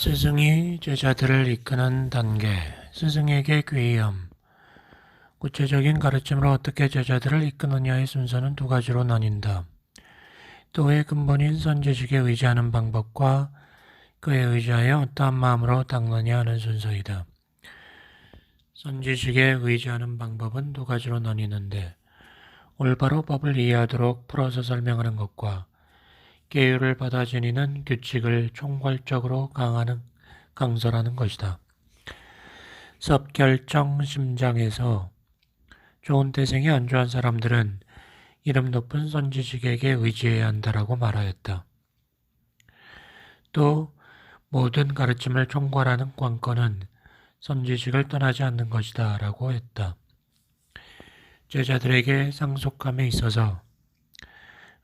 스승이 제자들을 이끄는 단계, 스승에게 귀의함. 구체적인 가르침으로 어떻게 제자들을 이끄느냐의 순서는 두 가지로 나뉜다. 또의 근본인 선지식에 의지하는 방법과 그에 의지하여 어떠한 마음으로 닦느냐 하는 순서이다. 선지식에 의지하는 방법은 두 가지로 나뉘는데 올바로 법을 이해하도록 풀어서 설명하는 것과 계율을 받아 지니는 규칙을 총괄적으로 강하는 강설하는 것이다. 섭결정 심장에서 좋은 태생이 안주한 사람들은 이름 높은 선지식에게 의지해야 한다라고 말하였다. 또 모든 가르침을 총괄하는 관건은 선지식을 떠나지 않는 것이다 라고 했다. 제자들에게 상속함에 있어서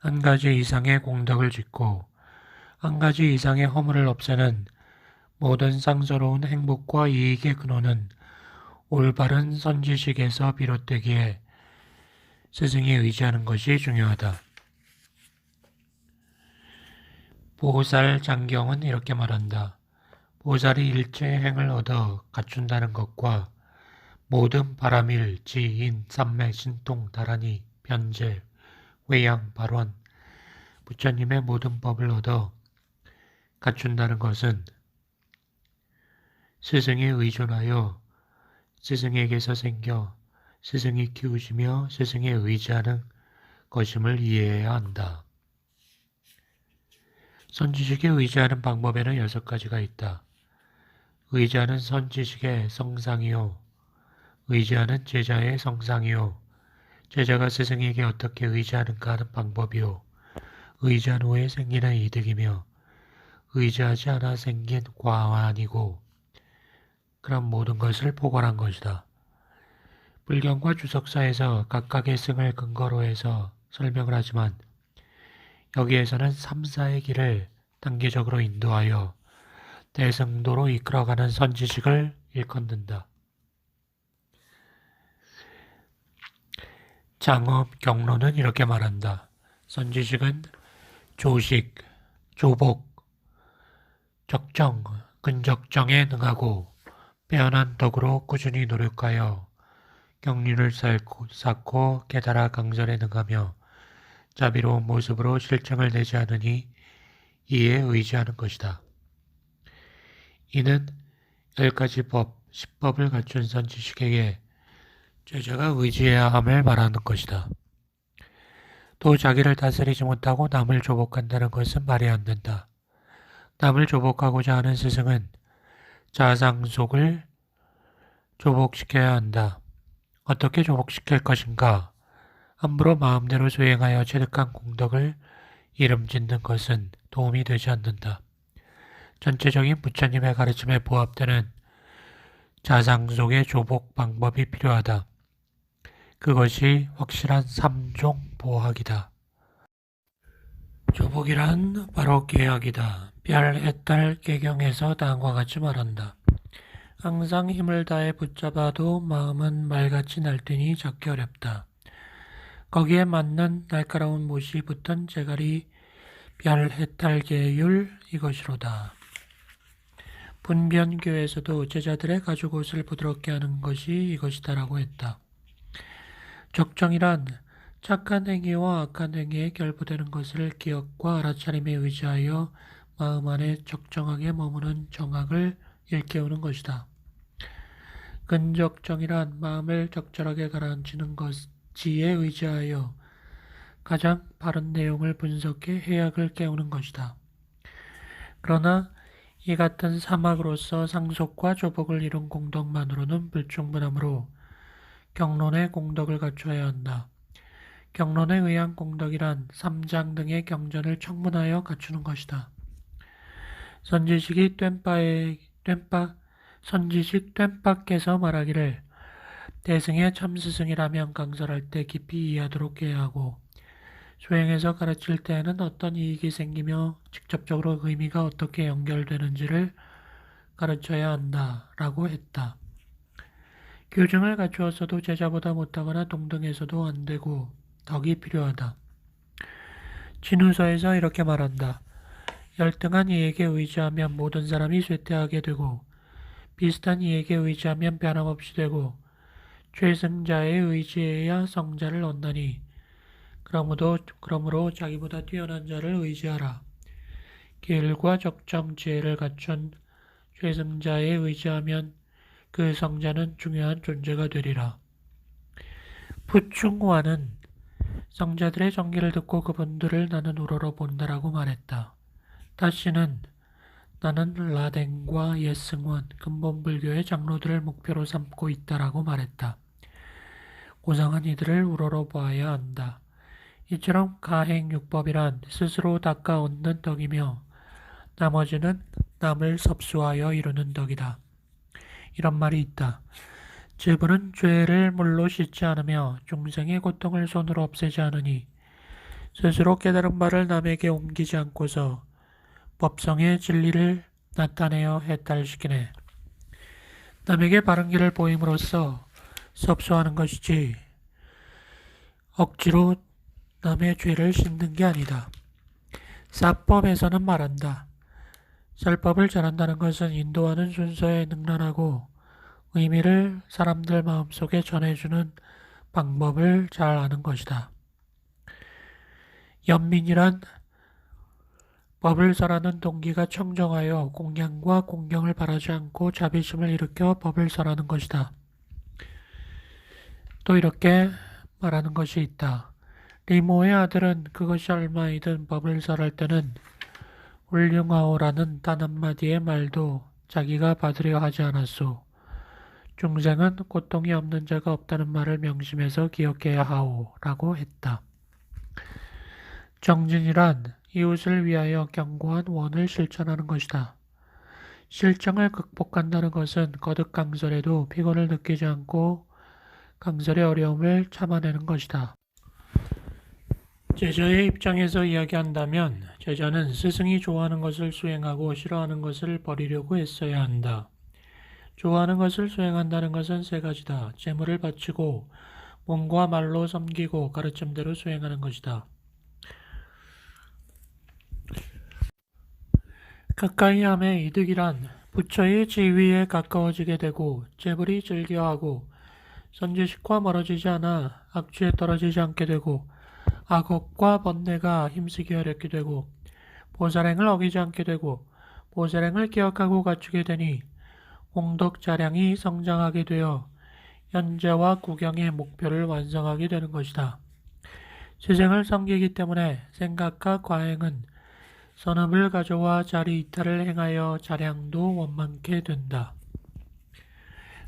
한 가지 이상의 공덕을 짓고 한 가지 이상의 허물을 없애는 모든 상서로운 행복과 이익의 근원은 올바른 선지식에서 비롯되기에 스승이 의지하는 것이 중요하다. 보살 장경은 이렇게 말한다. 보살이 일체의 행을 얻어 갖춘다는 것과 모든 바람일, 지인, 삼매, 신통, 다라니, 변제, 외양, 발원, 부처님의 모든 법을 얻어 갖춘다는 것은 스승에 의존하여 스승에게서 생겨 스승이 키우시며 스승에 의지하는 것임을 이해해야 한다. 선지식에 의지하는 방법에는 여섯 가지가 있다. 의지하는 선지식의 성상이요. 의지하는 제자의 성상이요. 제자가 스승에게 어떻게 의지하는가 하는 방법이요. 의지한 후에 생기는 이득이며 의지하지 않아 생긴 과환이고 그런 모든 것을 포괄한 것이다. 불경과 주석사에서 각각의 승을 근거로 해서 설명을 하지만 여기에서는 삼사의 길을 단계적으로 인도하여 대승도로 이끌어가는 선지식을 일컫는다. 장업 경로는 이렇게 말한다. 선지식은 조식, 조복, 적정, 근적정에 능하고 빼어난 덕으로 꾸준히 노력하여 경륜을 쌓고, 깨달아 강설에 능하며 자비로운 모습으로 실증을 내지 않으니 이에 의지하는 것이다. 이는 열 가지 법, 십법을 갖춘 선지식에게 제자가 의지해야 함을 말하는 것이다. 또 자기를 다스리지 못하고 남을 조복한다는 것은 말이 안 된다. 남을 조복하고자 하는 스승은 자상속을 조복시켜야 한다. 어떻게 조복시킬 것인가? 함부로 마음대로 수행하여 체득한 공덕을 이름 짓는 것은 도움이 되지 않는다. 전체적인 부처님의 가르침에 부합되는 자상속의 조복 방법이 필요하다. 그것이 확실한 삼종 보학이다. 조복이란 바로 계약이다. 별, 해달, 개경에서 다음과 같이 말한다. 항상 힘을 다해 붙잡아도 마음은 말같이 날뛰니 잡기 어렵다. 거기에 맞는 날카로운 못이 붙은 제갈이 별, 해탈, 계율 이것이로다. 분변교에서도 제자들의 가죽 옷을 부드럽게 하는 것이 이것이다라고 했다. 적정이란 착한 행위와 악한 행위에 결부되는 것을 기억과 알아차림에 의지하여 마음 안에 적정하게 머무는 정학을 일깨우는 것이다. 근적정이란 마음을 적절하게 가라앉히는 것지에 의지하여 가장 바른 내용을 분석해 해악을 깨우는 것이다. 그러나 이 같은 사막으로서 상속과 조복을 이룬 공덕만으로는 불충분하므로 경론의 공덕을 갖춰야 한다. 경론에 의한 공덕이란 삼장 등의 경전을 청문하여 갖추는 것이다. 선지식이 뚠바에 뚠바 선지식 뚠바께서 말하기를 대승의 참스승이라면 강설할 때 깊이 이해하도록 해야 하고 수행해서 가르칠 때에는 어떤 이익이 생기며 직접적으로 의미가 어떻게 연결되는지를 가르쳐야 한다라고 했다. 교증을 갖추었어도 제자보다 못하거나 동등해서도 안 되고 덕이 필요하다. 진우서에서 이렇게 말한다. 열등한 이에게 의지하면 모든 사람이 쇠퇴하게 되고 비슷한 이에게 의지하면 변함없이 되고 최승자의 의지에야 성자를 얻나니 그러므로 그러므로 자기보다 뛰어난 자를 의지하라. 길과 적정 지혜를 갖춘 최승자에 의지하면 그 성자는 중요한 존재가 되리라. 부충화는 성자들의 정기를 듣고 그분들을 나는 우러러 본다라고 말했다. 다시는 나는 라덴과 예승원, 근본불교의 장로들을 목표로 삼고 있다라고 말했다. 고상한 이들을 우러러 보아야 한다. 이처럼 가행육법이란 스스로 닦아 얻는 덕이며 나머지는 남을 섭수하여 이루는 덕이다. 이런 말이 있다. 죄부는 죄를 물로 씻지 않으며 중생의 고통을 손으로 없애지 않으니 스스로 깨달은 바를 남에게 옮기지 않고서 법성의 진리를 나타내어 해탈시키네. 남에게 바른 길을 보임으로써 섭수하는 것이지 억지로 남의 죄를 씻는 게 아니다. 사법에서는 말한다. 설법을 전한다는 것은 인도하는 순서에 능란하고 의미를 사람들 마음속에 전해주는 방법을 잘 아는 것이다. 연민이란 법을 설하는 동기가 청정하여 공양과 공경을 바라지 않고 자비심을 일으켜 법을 설하는 것이다. 또 이렇게 말하는 것이 있다. 리모의 아들은 그것이 얼마이든 법을 설할 때는 훌륭하오라는 단 한마디의 말도 자기가 받으려 하지 않았소. 중생은 고통이 없는 자가 없다는 말을 명심해서 기억해야 하오 라고 했다. 정진이란 이웃을 위하여 견고한 원을 실천하는 것이다. 실정을 극복한다는 것은 거듭 강설에도 피곤을 느끼지 않고 강설의 어려움을 참아내는 것이다. 제자의 입장에서 이야기한다면 제자는 스승이 좋아하는 것을 수행하고 싫어하는 것을 버리려고 애써야 한다. 좋아하는 것을 수행한다는 것은 세 가지다. 재물을 바치고 몸과 말로 섬기고 가르침대로 수행하는 것이다. 가까이 함의 이득이란 부처의 지위에 가까워지게 되고 재물이 즐겨하고 선지식과 멀어지지 않아 악취에 떨어지지 않게 되고 악업과 번뇌가 힘쓰기 어렵게 되고 보살행을 어기지 않게 되고 보살행을 기억하고 갖추게 되니 공덕자량이 성장하게 되어 현재와 구경의 목표를 완성하게 되는 것이다. 세상을 섬기기 때문에 생각과 과행은 선업을 가져와 자리 이탈을 행하여 자량도 원만케 된다.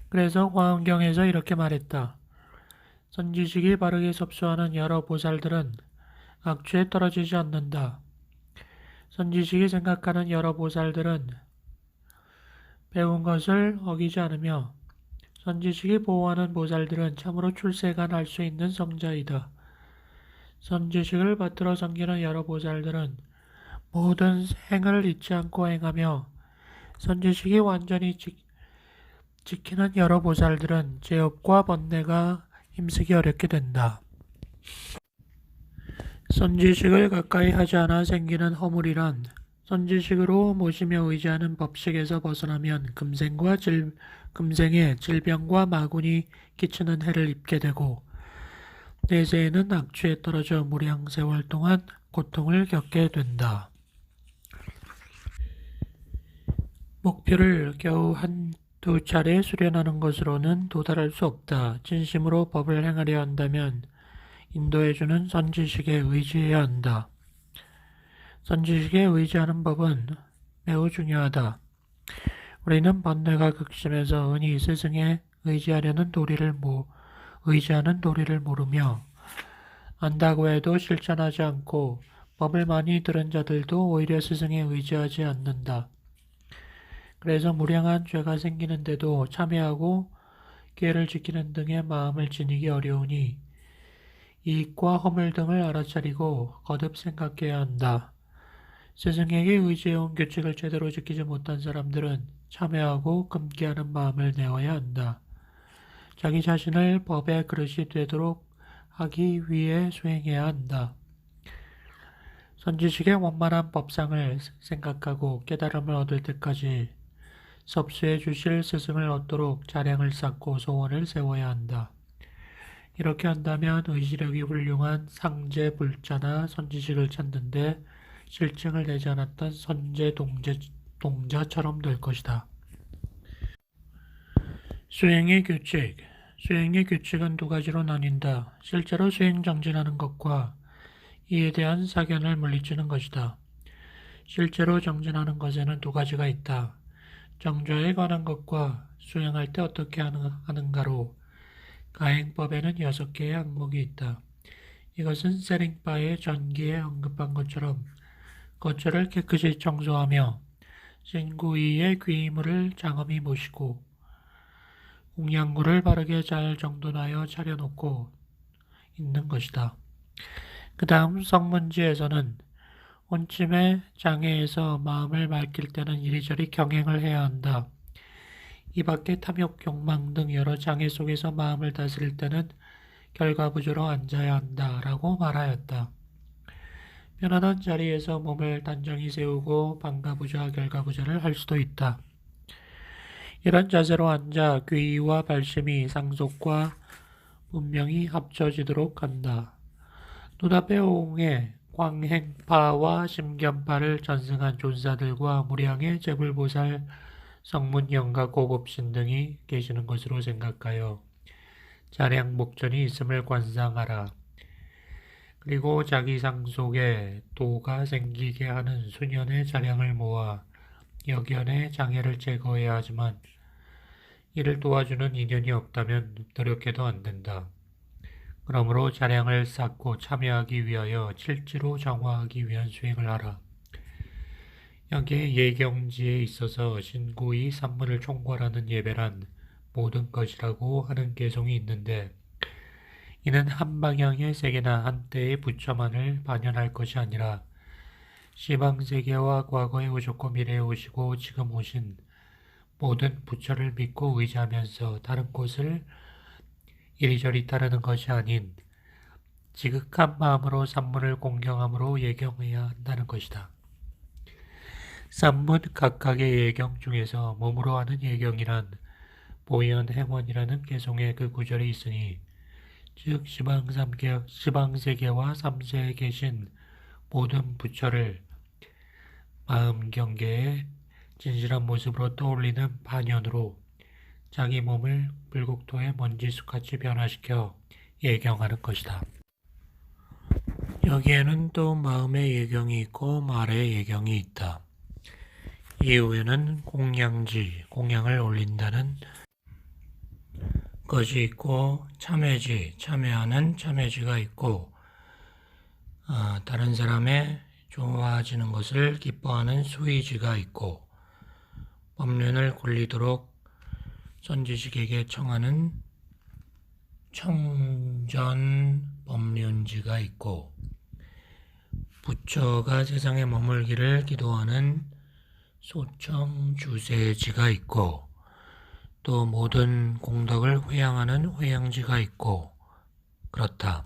그래서 화엄경에서 이렇게 말했다. 선지식이 바르게 섭수하는 여러 보살들은 악취에 떨어지지 않는다. 선지식이 생각하는 여러 보살들은 배운 것을 어기지 않으며 선지식이 보호하는 보살들은 참으로 출세가 날 수 있는 성자이다. 선지식을 받들어 섬기는 여러 보살들은 모든 행을 잊지 않고 행하며 선지식이 완전히 지, 지키는 여러 보살들은 제업과 번뇌가 힘쓰기 어렵게 된다. 선지식을 가까이 하지 않아 생기는 허물이란 선지식으로 모시며 의지하는 법식에서 벗어나면 금생과 질, 금생에 질병과 마군이 끼치는 해를 입게 되고 내세에는 악취에 떨어져 무량 세월 동안 고통을 겪게 된다. 목표를 겨우 한 두 차례 수련하는 것으로는 도달할 수 없다. 진심으로 법을 행하려 한다면 인도해주는 선지식에 의지해야 한다. 선지식에 의지하는 법은 매우 중요하다. 우리는 번뇌가 극심해서 은히 스승에 의지하려는 도리를 모, 의지하는 도리를 모르며 안다고 해도 실천하지 않고 법을 많이 들은 자들도 오히려 스승에 의지하지 않는다. 그래서 무량한 죄가 생기는데도 참여하고 계를 지키는 등의 마음을 지니기 어려우니 이익과 허물 등을 알아차리고 거듭 생각해야 한다. 스승에게 의지해온 규칙을 제대로 지키지 못한 사람들은 참여하고 금기하는 마음을 내어야 한다. 자기 자신을 법의 그릇이 되도록 하기 위해 수행해야 한다. 선지식의 원만한 법상을 생각하고 깨달음을 얻을 때까지 섭수해 주실 스승을 얻도록 자량을 쌓고 소원을 세워야 한다. 이렇게 한다면 의지력이 훌륭한 상제 불자나 선지식을 찾는데 실증을 내지 않았던 선제 동제, 동자처럼 될 것이다. 수행의 규칙. 수행의 규칙은 두 가지로 나뉜다. 실제로 수행 정진하는 것과 이에 대한 사견을 물리치는 것이다. 실제로 정진하는 것에는 두 가지가 있다. 정좌에 관한 것과 수행할 때 어떻게 하는- 하는가로 가행법에는 여섯 개의 항목이 있다. 이것은 세링바의 전기에 언급한 것처럼 거처를 깨끗이 청소하며 신구이의 귀이물을 장엄히 모시고 공양구를 바르게 잘 정돈하여 차려놓고 있는 것이다. 그 다음 성문지에서는 온침의 장애에서 마음을 밝힐 때는 이리저리 경행을 해야 한다. 이 밖에 탐욕, 욕망 등 여러 장애 속에서 마음을 다스릴 때는 결과 부조로 앉아야 한다. 라고 말하였다. 편안한 자리에서 몸을 단정히 세우고 방가부좌, 결과부좌를 할 수도 있다. 이런 자세로 앉아 귀와 발심이 상속과 분명히 합쳐지도록 한다. 눈앞에 옹에 광행파와 심견파를 전승한 존사들과 무량의 제불보살, 성문영가 고법신 등이 계시는 것으로 생각하여 자량 목전이 있음을 관상하라. 그리고 자기 상 속에 도가 생기게 하는 수년의 자량을 모아 역연의 장애를 제거해야 하지만 이를 도와주는 인연이 없다면 노력해도 안 된다. 그러므로 자량을 쌓고 참여하기 위하여 칠지로 정화하기 위한 수행을 하라. 여기에 예경지에 있어서 신구이 산문을 총괄하는 예배란 모든 것이라고 하는 개성이 있는데 이는 한 방향의 세계나 한때의 부처만을 반영할 것이 아니라 시방 세계와 과거에 오셨고 미래에 오시고 지금 오신 모든 부처를 믿고 의지하면서 다른 곳을 이리저리 따르는 것이 아닌 지극한 마음으로 산문을 공경함으로 예경해야 한다는 것이다. 산문 각각의 예경 중에서 몸으로 하는 예경이란 보현 행원이라는 개성의 그 구절이 있으니 즉 시방 삼계 시방세계와 삼세에 계신 모든 부처를 마음 경계에 진실한 모습으로 떠올리는 반연으로 자기 몸을 불국토의 먼지숲같이 변화시켜 예경하는 것이다. 여기에는 또 마음의 예경이 있고 말의 예경이 있다. 이후에는 공양지, 공양을 올린다는 것이 있고 참회지, 참회하는 참회지가 있고 아, 다른 사람의 좋아지는 것을 기뻐하는 수의지가 있고 법륜을 굴리도록 선지식에게 청하는 청전 법륜지가 있고 부처가 세상에 머물기를 기도하는 소청 주세지가 있고 또 모든 공덕을 회양하는 회양지가 있고 그렇다.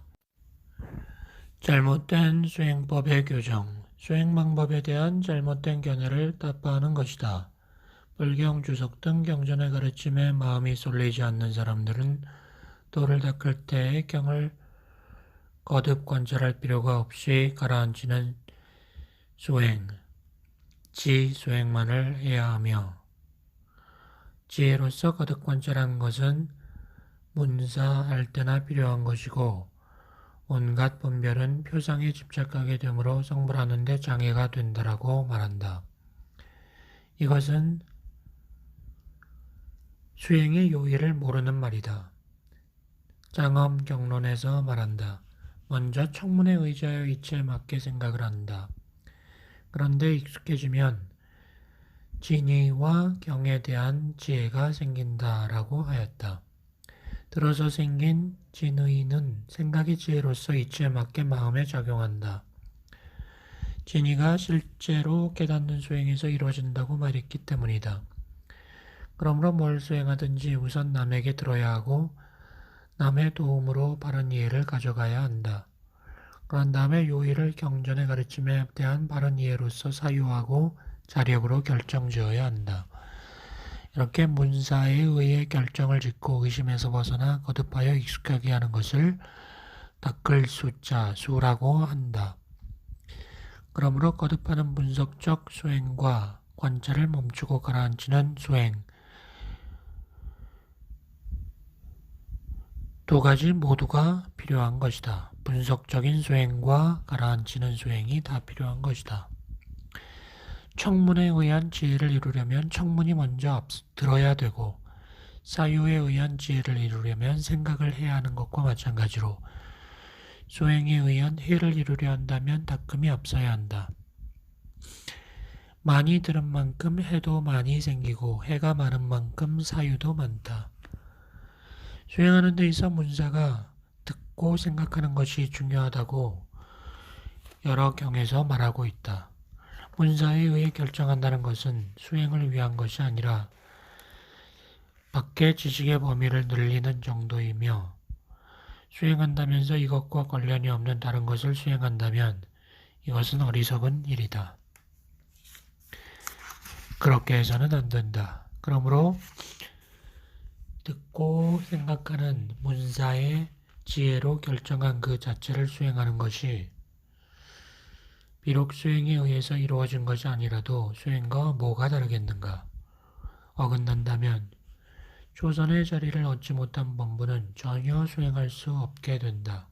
잘못된 수행법의 교정, 수행 방법에 대한 잘못된 견해를 타파하는 것이다. 불경 주석 등 경전의 가르침에 마음이 쏠리지 않는 사람들은 도를 닦을 때 경을 거듭 관찰할 필요가 없이 가라앉히는 수행, 지 수행만을 해야 하며 지혜로서 거듭 관찰한 것은 문사 할 때나 필요한 것이고 온갖 분별은 표상에 집착하게 되므로 성불하는 데 장애가 된다라고 말한다. 이것은 수행의 요의를 모르는 말이다. 장엄 경론에서 말한다. 먼저 청문에 의지하여 이치에 맞게 생각을 한다. 그런데 익숙해지면 진의와 경에 대한 지혜가 생긴다라고 하였다. 들어서 생긴 진의는 생각의 지혜로서 이치에 맞게 마음에 작용한다. 진의가 실제로 깨닫는 수행에서 이루어진다고 말했기 때문이다. 그러므로 뭘 수행하든지 우선 남에게 들어야 하고 남의 도움으로 바른 이해를 가져가야 한다. 그런 다음에 요일을 경전의 가르침에 대한 바른 이해로서 사유하고 자력으로 결정지어야 한다. 이렇게 문사에 의해 결정을 짓고 의심에서 벗어나 거듭하여 익숙하게 하는 것을 닦을 숫자, 수라고 한다. 그러므로 거듭하는 분석적 수행과 관찰을 멈추고 가라앉히는 수행, 두 가지 모두가 필요한 것이다. 분석적인 수행과 가라앉히는 수행이 다 필요한 것이다. 청문에 의한 지혜를 이루려면 청문이 먼저 앞, 들어야 되고 사유에 의한 지혜를 이루려면 생각을 해야 하는 것과 마찬가지로 수행에 의한 해를 이루려 한다면 닦음이 앞서야 한다. 많이 들은 만큼 해도 많이 생기고 해가 많은 만큼 사유도 많다. 수행하는 데 있어 문사가 듣고 생각하는 것이 중요하다고 여러 경에서 말하고 있다. 문사에 의해 결정한다는 것은 수행을 위한 것이 아니라 밖의 지식의 범위를 늘리는 정도이며 수행한다면서 이것과 관련이 없는 다른 것을 수행한다면 이것은 어리석은 일이다. 그렇게 해서는 안 된다. 그러므로 듣고 생각하는 문사의 지혜로 결정한 그 자체를 수행하는 것이 비록 수행에 의해서 이루어진 것이 아니라도 수행과 뭐가 다르겠는가? 어긋난다면 조선의 자리를 얻지 못한 본부는 전혀 수행할 수 없게 된다.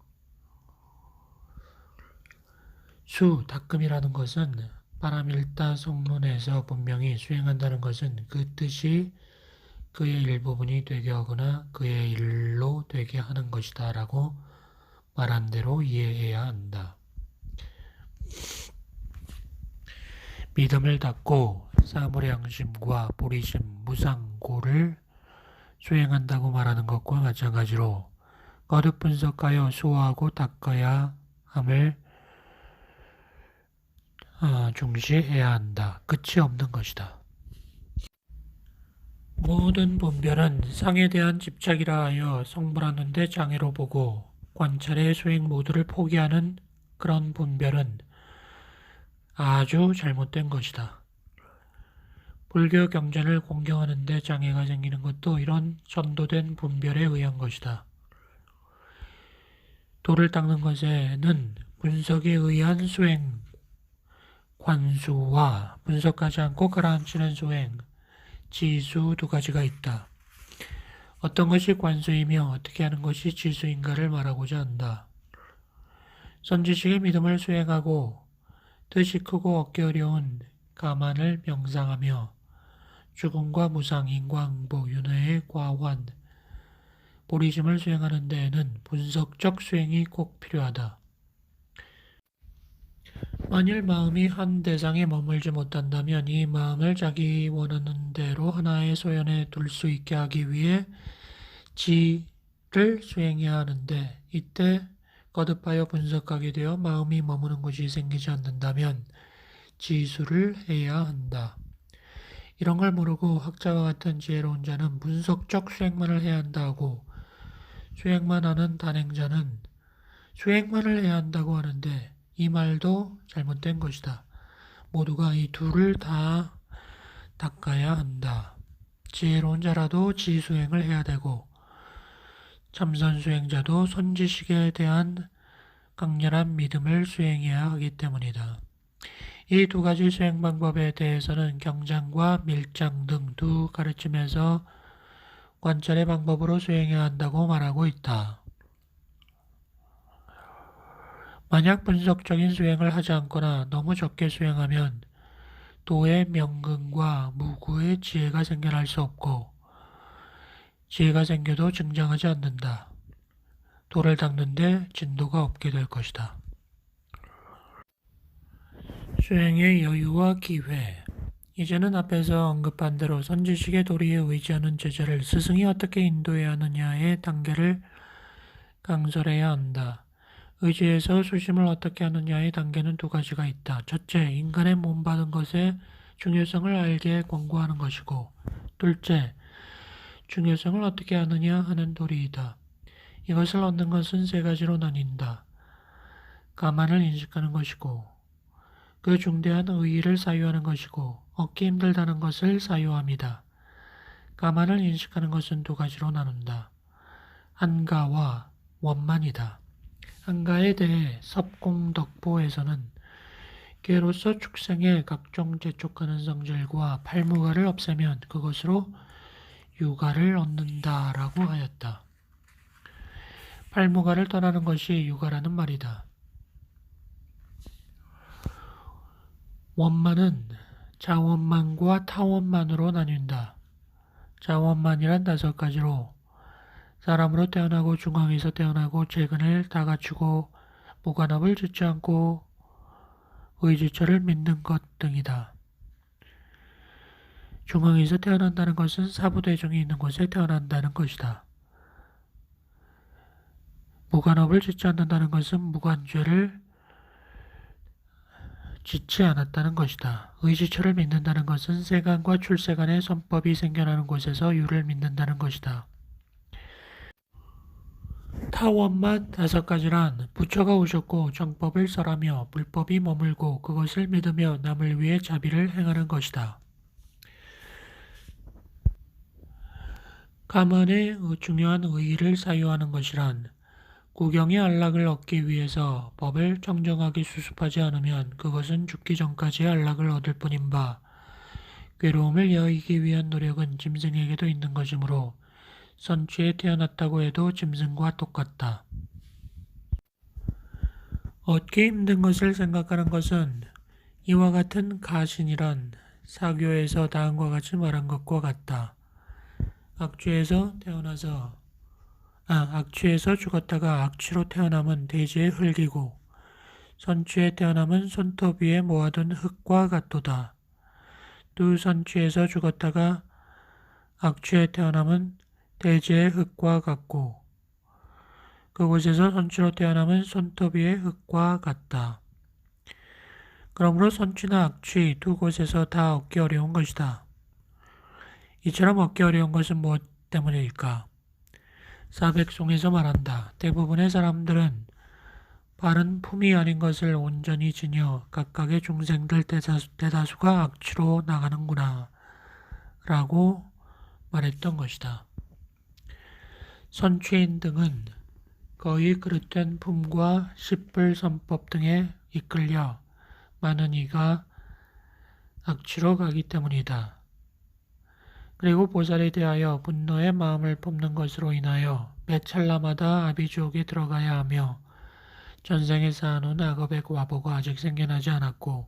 수, 닦음이라는 것은 바람일다 성문에서 분명히 수행한다는 것은 그 뜻이 그의 일부분이 되게 하거나 그의 일로 되게 하는 것이다 라고 말한 대로 이해해야 한다. 믿음을 닫고 사물의 양심과 보리심, 무상고를 수행한다고 말하는 것과 마찬가지로 거듭 분석하여 수호하고 닦아야 함을 어, 중시해야 한다. 끝이 없는 것이다. 모든 분별은 상에 대한 집착이라 하여 성불하는데 장애로 보고 관찰의 수행 모두를 포기하는 그런 분별은 아주 잘못된 것이다. 불교 경전을 공경하는데 장애가 생기는 것도 이런 전도된 분별에 의한 것이다. 돌을 닦는 것에는 분석에 의한 수행, 관수와 분석하지 않고 가라앉히는 수행, 지수 두 가지가 있다. 어떤 것이 관수이며 어떻게 하는 것이 지수인가를 말하고자 한다. 선지식의 믿음을 수행하고 뜻이 크고 얻기 어려운 가만을 명상하며 죽음과 무상, 인광보, 윤회의 과환, 보리심을 수행하는 데에는 분석적 수행이 꼭 필요하다. 만일 마음이 한 대상에 머물지 못한다면 이 마음을 자기 원하는 대로 하나의 소연에 둘 수 있게 하기 위해 지를 수행해야 하는데 이때 거듭하여 분석하게 되어 마음이 머무는 곳이 생기지 않는다면 지수를 해야 한다. 이런 걸 모르고 학자와 같은 지혜로운 자는 분석적 수행만을 해야 한다고 수행만 하는 단행자는 수행만을 해야 한다고 하는데 이 말도 잘못된 것이다. 모두가 이 둘을 다 닦아야 한다. 지혜로운 자라도 지수행을 해야 되고 참선 수행자도 선지식에 대한 강렬한 믿음을 수행해야 하기 때문이다. 이 두 가지 수행 방법에 대해서는 경장과 밀장 등 두 가르침에서 관찰의 방법으로 수행해야 한다고 말하고 있다. 만약 분석적인 수행을 하지 않거나 너무 적게 수행하면 도의 명근과 무구의 지혜가 생겨날 수 없고 지혜가 생겨도 증장하지 않는다. 도를 닦는데 진도가 없게 될 것이다. 수행의 여유와 기회 이제는 앞에서 언급한 대로 선지식의 도리에 의지하는 제자를 스승이 어떻게 인도해야 하느냐의 단계를 강설해야 한다. 의지에서 수심을 어떻게 하느냐의 단계는 두 가지가 있다. 첫째, 인간의 몸 받은 것의 중요성을 알게 권고하는 것이고, 둘째, 중요성을 어떻게 하느냐 하는 도리이다. 이것을 얻는 것은 세 가지로 나뉜다. 가만을 인식하는 것이고 그 중대한 의의를 사유하는 것이고 얻기 힘들다는 것을 사유합니다. 가만을 인식하는 것은 두 가지로 나눈다. 한가와 원만이다. 한가에 대해 섭공덕보에서는 개로서 축생의 각종 재촉하는 성질과 팔무가를 없애면 그것으로 유가를 얻는다라고 하였다. 팔무가를 떠나는 것이 유가라는 말이다. 원만은 자원만과 타원만으로 나뉜다. 자원만이란 다섯 가지로 사람으로 태어나고 중앙에서 태어나고 재근을 다 갖추고 무관업을 짓지 않고 의지처를 믿는 것 등이다. 중앙에서 태어난다는 것은 사부대중이 있는 곳에 태어난다는 것이다. 무관업을 짓지 않는다는 것은 무관죄를 짓지 않았다는 것이다. 의지처를 믿는다는 것은 세간과 출세간의 선법이 생겨나는 곳에서 유를 믿는다는 것이다. 타원만 다섯 가지란 부처가 오셨고 정법을 설하며 불법이 머물고 그것을 믿으며 남을 위해 자비를 행하는 것이다. 가만의 중요한 의의를 사유하는 것이란 구경의 안락을 얻기 위해서 법을 정정하게 수습하지 않으면 그것은 죽기 전까지 안락을 얻을 뿐인 바 괴로움을 여의기 위한 노력은 짐승에게도 있는 것이므로 선취에 태어났다고 해도 짐승과 똑같다. 얻기 힘든 것을 생각하는 것은 이와 같은 가신이란 사교에서 다음과 같이 말한 것과 같다. 악취에서 태어나서 아, 악취에서 죽었다가 악취로 태어남은 대지의 흙이고 선취에 태어남은 손톱 위에 모아둔 흙과 같도다. 두 선취에서 죽었다가 악취에 태어남은 대지의 흙과 같고 그곳에서 선취로 태어남은 손톱 위의 흙과 같다. 그러므로 선취나 악취 두 곳에서 다 얻기 어려운 것이다. 이처럼 얻기 어려운 것은 무엇 때문일까? 사백송에서 말한다. 대부분의 사람들은 바른 품이 아닌 것을 온전히 지녀 각각의 중생들 대다수, 대다수가 악취로 나가는구나 라고 말했던 것이다. 선취인 등은 거의 그릇된 품과 십불 선법 등에 이끌려 많은 이가 악취로 가기 때문이다. 그리고 보살에 대하여 분노의 마음을 품는 것으로 인하여 매 찰나마다 아비주옥에 들어가야 하며 전생에 쌓아놓은 악업의 과보가 아직 생겨나지 않았고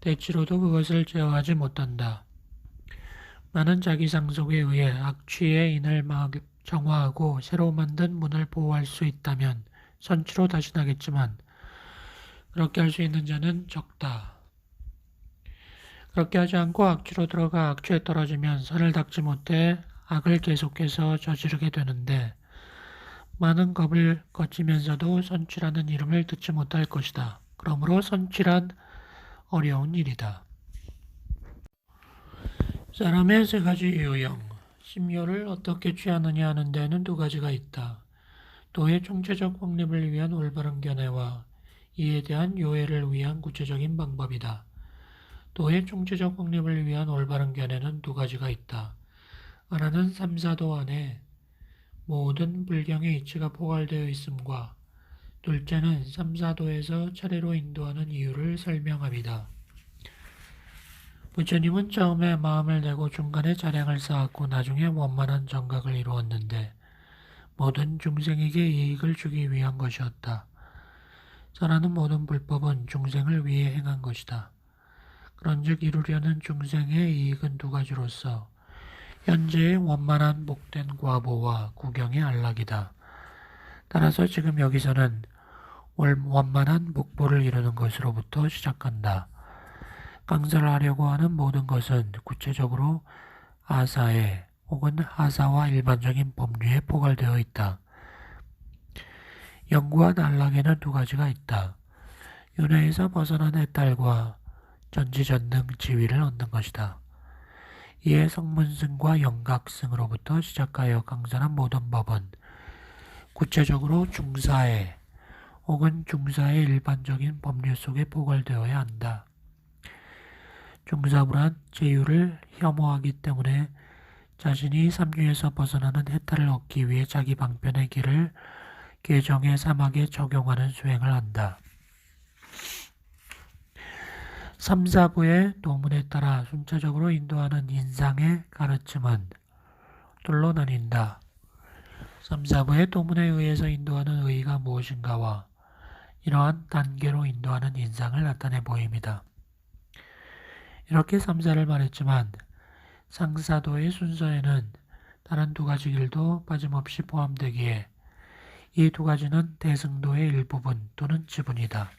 대치로도 그것을 제어하지 못한다. 많은 자기 상속에 의해 악취의 인을 막 정화하고 새로 만든 문을 보호할 수 있다면 선취로 다시 나겠지만 그렇게 할 수 있는 자는 적다. 그렇게 하지 않고 악취로 들어가 악취에 떨어지면 선을 닦지 못해 악을 계속해서 저지르게 되는데 많은 겁을 거치면서도 선취라는 이름을 듣지 못할 것이다. 그러므로 선취란 어려운 일이다. 사람의 세 가지 유형, 심요를 어떻게 취하느냐 하는 데는 두 가지가 있다. 도의 총체적 확립을 위한 올바른 견해와 이에 대한 요해를 위한 구체적인 방법이다. 도의 총체적 확립을 위한 올바른 견해는 두 가지가 있다. 하나는 삼사도 안에 모든 불경의 이치가 포괄되어 있음과 둘째는 삼사도에서 차례로 인도하는 이유를 설명합니다. 부처님은 처음에 마음을 내고 중간에 자량을 쌓았고 나중에 원만한 정각을 이루었는데 모든 중생에게 이익을 주기 위한 것이었다. 선하는 모든 불법은 중생을 위해 행한 것이다. 그런즉 이루려는 중생의 이익은 두 가지로서 현재의 원만한 복된 과보와 구경의 안락이다. 따라서 지금 여기서는 원만한 복보를 이루는 것으로부터 시작한다. 강설을 하려고 하는 모든 것은 구체적으로 아사에 혹은 하사와 일반적인 법률에 포괄되어 있다. 연구한 안락에는 두 가지가 있다. 윤회에서 벗어난 해탈과 전지전능 지위를 얻는 것이다. 이에 성문승과 영각승으로부터 시작하여 강산한 모든 법은 구체적으로 중사에 혹은 중사의 일반적인 법률 속에 포괄되어야 한다. 중사부란 제유를 혐오하기 때문에 자신이 삼류에서 벗어나는 해탈을 얻기 위해 자기 방편의 길을 계정의 사막에 적용하는 수행을 한다. 3, 4부의 도문에 따라 순차적으로 인도하는 인상의 가르침은 둘로 나뉜다. 3, 4부의 도문에 의해서 인도하는 의의가 무엇인가와 이러한 단계로 인도하는 인상을 나타내 보입니다. 이렇게 3, 4를 말했지만 상사도의 순서에는 다른 두 가지 길도 빠짐없이 포함되기에 이 두 가지는 대승도의 일부분 또는 지분이다.